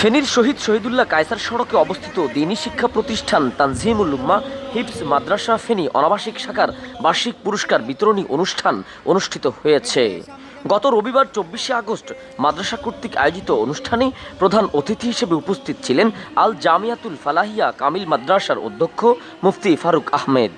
ফেনীর শহীদ শহীদুল্লাহ কায়সার সড়কে অবস্থিত দিনী শিক্ষা প্রতিষ্ঠান তানজিমুল উম্মা হিপস মাদ্রাসা ফেনী অনাবাসিক শাখার বার্ষিক পুরস্কার বিতরণী অনুষ্ঠান অনুষ্ঠিত হয়েছে। গত রবিবার চব্বিশে আগস্ট মাদ্রাসা কর্তৃক আয়োজিত অনুষ্ঠানে প্রধান অতিথি হিসেবে উপস্থিত ছিলেন আল জামিয়াতুল ফালাহিয়া কামিল মাদ্রাসার অধ্যক্ষ মুফতি ফারুক আহমেদ।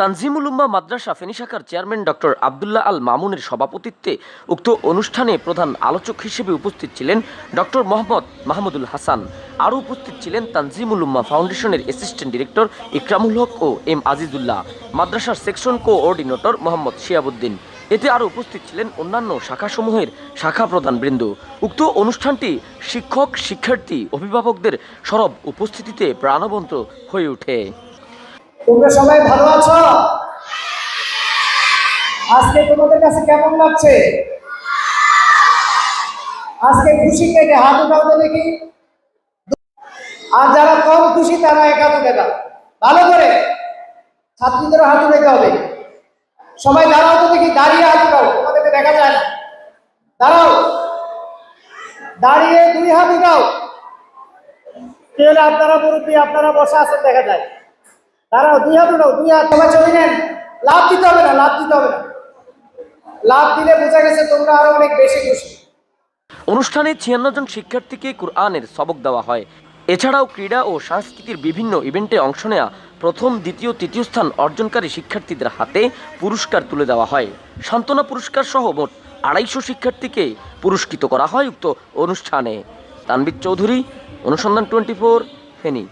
তানজিমুল উম্মা মাদ্রাসা ফেনী শাখার চেয়ারম্যান ডক্টর আবদুল্লাহ আল মামুনের সভাপতিত্বে উক্ত অনুষ্ঠানে প্রধান আলোচক হিসেবে উপস্থিত ছিলেন ডক্টর মোহাম্মদ মাহমুদুল হাসান। আরও উপস্থিত ছিলেন তানজিমুল উম্মা ফাউন্ডেশনের অ্যাসিস্ট্যান্ট ডিরেক্টর ইকরামুল হক ও এম আজিজুল্লাহ, মাদ্রাসার সেকশন কোঅর্ডিনেটর মোহাম্মদ শিয়াবুদ্দিন। এতে আরও উপস্থিত ছিলেন অন্যান্য শাখাসমূহের শাখা প্রধান বৃন্দ উক্ত অনুষ্ঠানটি শিক্ষক, শিক্ষার্থী, অভিভাবকদের সরব উপস্থিতিতে প্রাণবন্ত হয়ে ওঠে। তোমরা সবাই ভালো আছো? আজকে তোমাদের কাছে কেমন লাগছে? আজকে খুশি কে কে হাত উঠাও তো দেখি। আর যারা কম খুশি, তারা এক হাত উঠে ভালো করে ছাত্রীদের হাত উঠাইতে হবে। সবাই দাঁড়াও তো দেখি, দাঁড়িয়ে হাত উঠাও। তোমাদেরকে দেখা যায় না। দাঁড়াও। দাঁড়িয়ে দুই হাত উঠাও। আপনারা মুরব্বী, আপনারা বসে আছেন দেখা যায়। দাঁড়াও, দুই হাত উঠাও, দুই হাত, সবাই ছবি নেন। লাভ দিতে হবে না লাভ দিতে হবে না। লাভ দিলে বোঝা গেছে তোমরা আরও অনেক বেশি খুশি। অনুষ্ঠানে ছিয়ান্ন জন শিক্ষার্থীকে কুরআনের সবক দেওয়া হয়। এছাড়াও ক্রীড়া ও সংস্কৃতির বিভিন্ন ইভেন্টে অংশ নেওয়া প্রথম, দ্বিতীয়, তৃতীয় স্থান অর্জনকারী শিক্ষার্থীদের হাতে পুরস্কার তুলে দেওয়া হয়। সান্ত্বনা পুরস্কার সহ মোট আড়াইশো শিক্ষার্থীকে পুরস্কৃত করা হয় উক্ত অনুষ্ঠানে। তানবির চৌধুরী, অনুসন্ধান টোয়েন্টি ফোর, ফেনী।